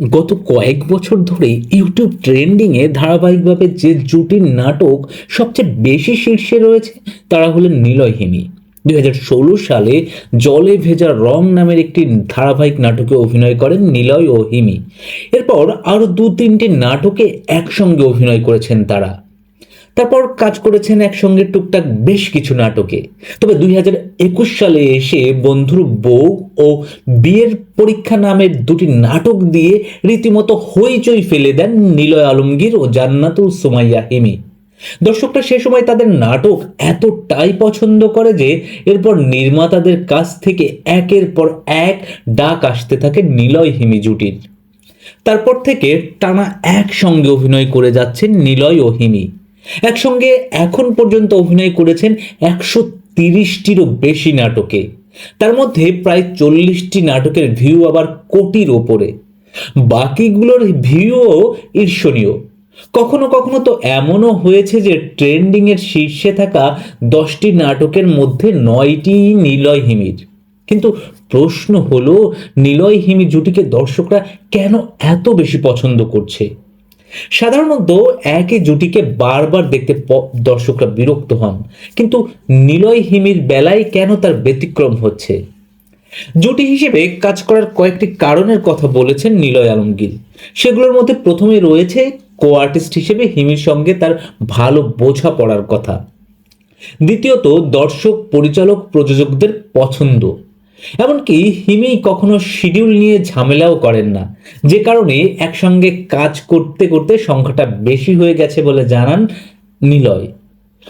গত কয়েক বছর ধরে ইউটিউব ট্রেন্ডিংয়ে ধারাবাহিকভাবে যে জুটির নাটক সবচেয়ে বেশি শীর্ষে রয়েছে, তারা হলেন নিলয় হিমি। দুই হাজার ষোলো সালে জলে ভেজা রং নামের একটি ধারাবাহিক নাটকে অভিনয় করেন নিলয় ও হিমি। এরপর আরও দু তিনটি নাটকে একসঙ্গে অভিনয় করেছেন তারা। তারপর কাজ করেছেন একসঙ্গে টুকটাক বেশ কিছু নাটকে। তবে দুই হাজার একুশ সালে এসে বন্ধুর বউ ও বিয়ের পরীক্ষা নামের দুটি নাটক দিয়ে রীতিমতো হইচই ফেলে দেন নিলয় আলমগীর ও জান্নাতুল সুমাইয়া হিমি। দর্শকরা সে সময় তাদের নাটক এতটাই পছন্দ করে যে এরপর নির্মাতাদের কাছ থেকে একের পর এক ডাক আসতে থাকে নিলয় হিমি জুটির। তারপর থেকে টানা একসঙ্গে অভিনয় করে যাচ্ছেন নিলয় ও হিমি। একসঙ্গে এখন পর্যন্ত অভিনয় করেছেন একশো তিরিশটিরও বেশি নাটকে। তার মধ্যে প্রায় চল্লিশটি নাটকের ভিউ আবার কোটির ওপরে। বাকিগুলোর ভিউও ঈর্ষণীয়। কখনো কখনো তো এমনও হয়েছে যে ট্রেন্ডিংয়ের শীর্ষে থাকা দশটি নাটকের মধ্যে নয়টি নিলয় হিমির। কিন্তু প্রশ্ন হলো, নিলয় হিমি জুটিকে দর্শকরা কেন এত বেশি পছন্দ করছে? সাধারণত একই জুটিকে বারবার দেখতে দর্শকরা বিরক্ত হন। কিন্তু নিলয় হিমির বেলায় কেন তার ব্যতিক্রম হচ্ছে? জুটি হিসেবে কাজ করার কয়েকটি কারণের কথা বলেছেন নিলয় আলমগীর। সেগুলোর মধ্যে প্রথমে রয়েছে কো আর্টিস্ট হিসেবে হিমির সঙ্গে তার ভালো বোঝা পড়ার কথা। দ্বিতীয়ত, দর্শক, পরিচালক, প্রযোজকদের পছন্দ। এমনকি হিমি কখনো শিডিউল নিয়ে ঝামেলাও করেন না। যে কারণে একসঙ্গে কাজ করতে করতে সংখ্যাটা বেশি হয়ে গেছে বলে জানান নিলয়।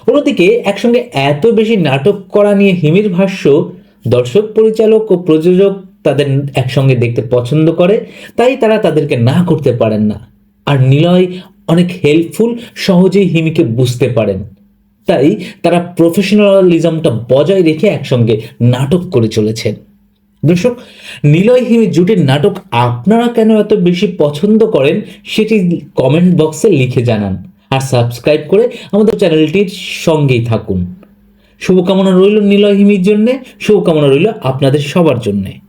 অন্যদিকে একসঙ্গে এত বেশি নাটক করা নিয়ে হিমির ভাষ্য, দর্শক পরিচালক ও প্রযোজক তাদের একসঙ্গে দেখতে পছন্দ করে, তাই তারা তাদেরকে না করতে পারেন না। আর নিলয় অনেক হেল্পফুল সহজেই হিমিকে বুঝতে পারেন। তাই তারা প্রফেশনালিজমটা বজায় রেখে একসঙ্গে নাটক করে চলেছেন দর্শক, নিলয় হিমি জুটির নাটক আপনারা কেন এত বেশি পছন্দ করেন সেটি কমেন্ট বক্সে লিখে জানান। আর সাবস্ক্রাইব করে আমাদের চ্যানেলটির সঙ্গেই থাকুন। শুভকামনা রইল নিলয় হিমির জন্যে, শুভকামনা রইল আপনাদের সবার জন্যে।